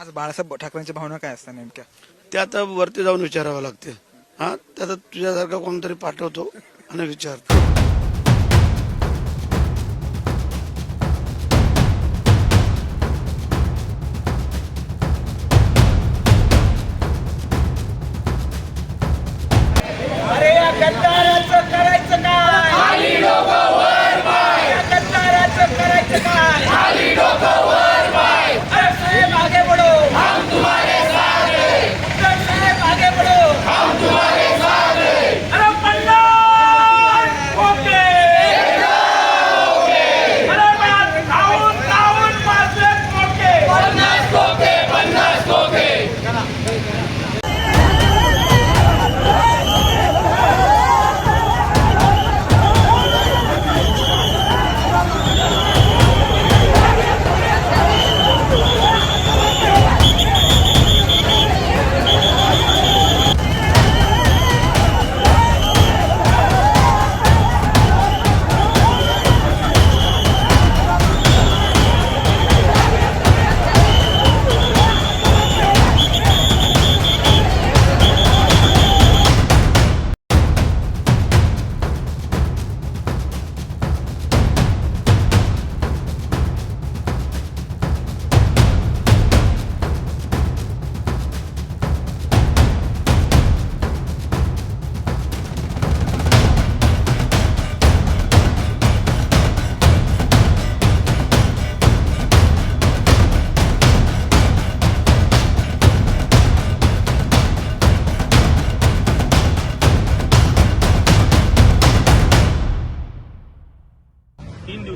आज बाळासाहेब ठाकरेंच्या भावना काय असतात नेमक्या? ते आता वरती जाऊन विचारावं लागते. हा? त्याचा तुझ्यासारखा कोणतरी पाठवतो आणि विचारतो.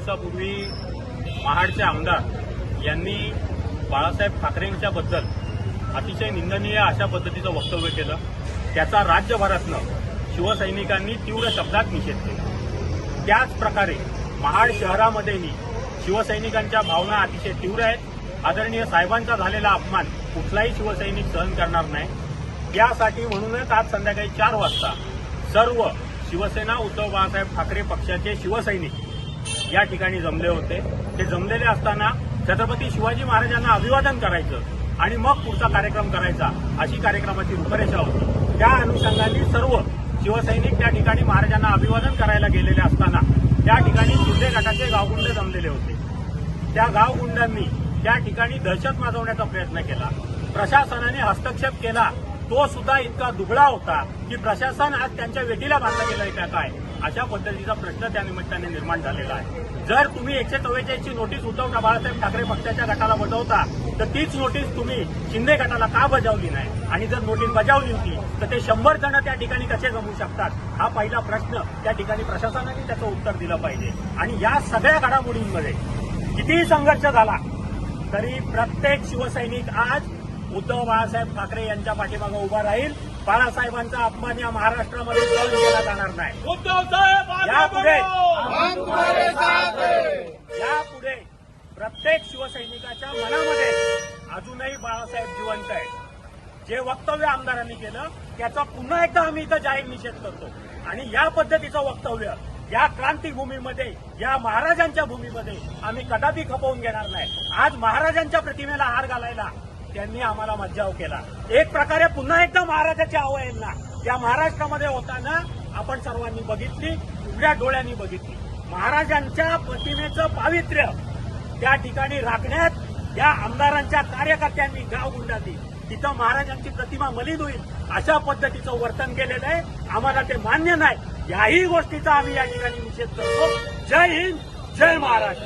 दिवसापूर्वी महाडचे आमदार यांनी बाळासाहेब ठाकरेंच्या बद्दल अतिशय निंदनीय अशा पद्धतीचं वक्तव्य केलं. त्याचा राज्यभरातनं शिवसैनिकांनी तीव्र शब्दात निषेध केला. त्याच प्रकारे महाड शहरामध्येही शिवसैनिकांच्या भावना अतिशय तीव्र आहेत. आदरणीय साहेबांचा झालेला अपमान कुठलाही शिवसैनिक सहन करणार नाही. यासाठी म्हणूनच आज संध्याकाळी चार वाजता सर्व शिवसेना उद्धव बाळासाहेब ठाकरे पक्षाचे शिवसैनिक या ठिकाणी जमले होते. ते जमलेले असताना छत्रपती शिवाजी महाराजांना अभिवादन करायचं आणि मग पुढचा कार्यक्रम करायचा अशी कार्यक्रमाची रूपरेषा होती. त्या अनुषंगाने सर्व शिवसैनिक त्या ठिकाणी महाराजांना अभिवादन करायला गेलेले असताना त्या ठिकाणी शिंदे गटाचे गावगुंड जमलेले होते. त्या गावगुंडांनी त्या ठिकाणी दहशत माजवण्याचा प्रयत्न केला. प्रशासनाने हस्तक्षेप केला. तो सुद्धा इतका दुबळा होता की प्रशासन आज त्यांच्या वेटीला बांधला गेलाय का काय? अशा पद्धतीचा प्रश्न त्या निमित्ताने निर्माण झालेला आहे. जर तुम्ही एकशे चव्वेचाळीसची नोटीस उद्धव बाळासाहेब ठाकरे पक्षाच्या गटाला बजावता तर तीच नोटीस तुम्ही शिंदे गटाला का बजावली नाही? आणि जर नोटीस बजावली होती तर ते शंभर जण त्या ठिकाणी कसे जमू शकतात? हा पहिला प्रश्न त्या ठिकाणी प्रशासनाने त्याचं उत्तर दिलं पाहिजे. आणि या सगळ्या घडामोडींमध्ये कितीही संघर्ष झाला तरी प्रत्येक शिवसैनिक आज उद्धव बाळासाहेब ठाकरे यांच्या पाठीमागे उभा राहील. बाळासाहेबांचा अपमान या महाराष्ट्रामध्ये सहन केला जाणार नाही. उद्धव साहेब यापुढे यापुढे प्रत्येक शिवसैनिकाच्या मनामध्ये अजूनही बाळासाहेब जिवंत आहेत. जे वक्तव्य आमदारांनी केलं त्याचा पुन्हा एकदा आम्ही इथं जाहीर निषेध करतो. आणि या पद्धतीचं वक्तव्य या क्रांतीभूमीमध्ये या महाराजांच्या भूमीमध्ये आम्ही कदापि खपवून घेणार नाही. आज महाराजांच्या प्रतिमेला हार घालायला त्यांनी आम्हाला मज्जाव केला. एक प्रकारे पुन्हा एकदा महाराजाच्या अवयंना त्या महाराष्ट्रामध्ये होताना आपण सर्वांनी बघितली उघड्या डोळ्यांनी बघितली. महाराजांच्या प्रतिमेचं पावित्र्य त्या ठिकाणी राखण्यात या आमदारांच्या कार्यकर्त्यांनी गाव गुंडांनी तिथं महाराजांची प्रतिमा मलिन होईल अशा पद्धतीचं वर्तन केलेलं आहे. आम्हाला ते मान्य नाही. याही गोष्टीचा आम्ही या ठिकाणी निषेध करतो. जय हिंद जय महाराष्ट्र.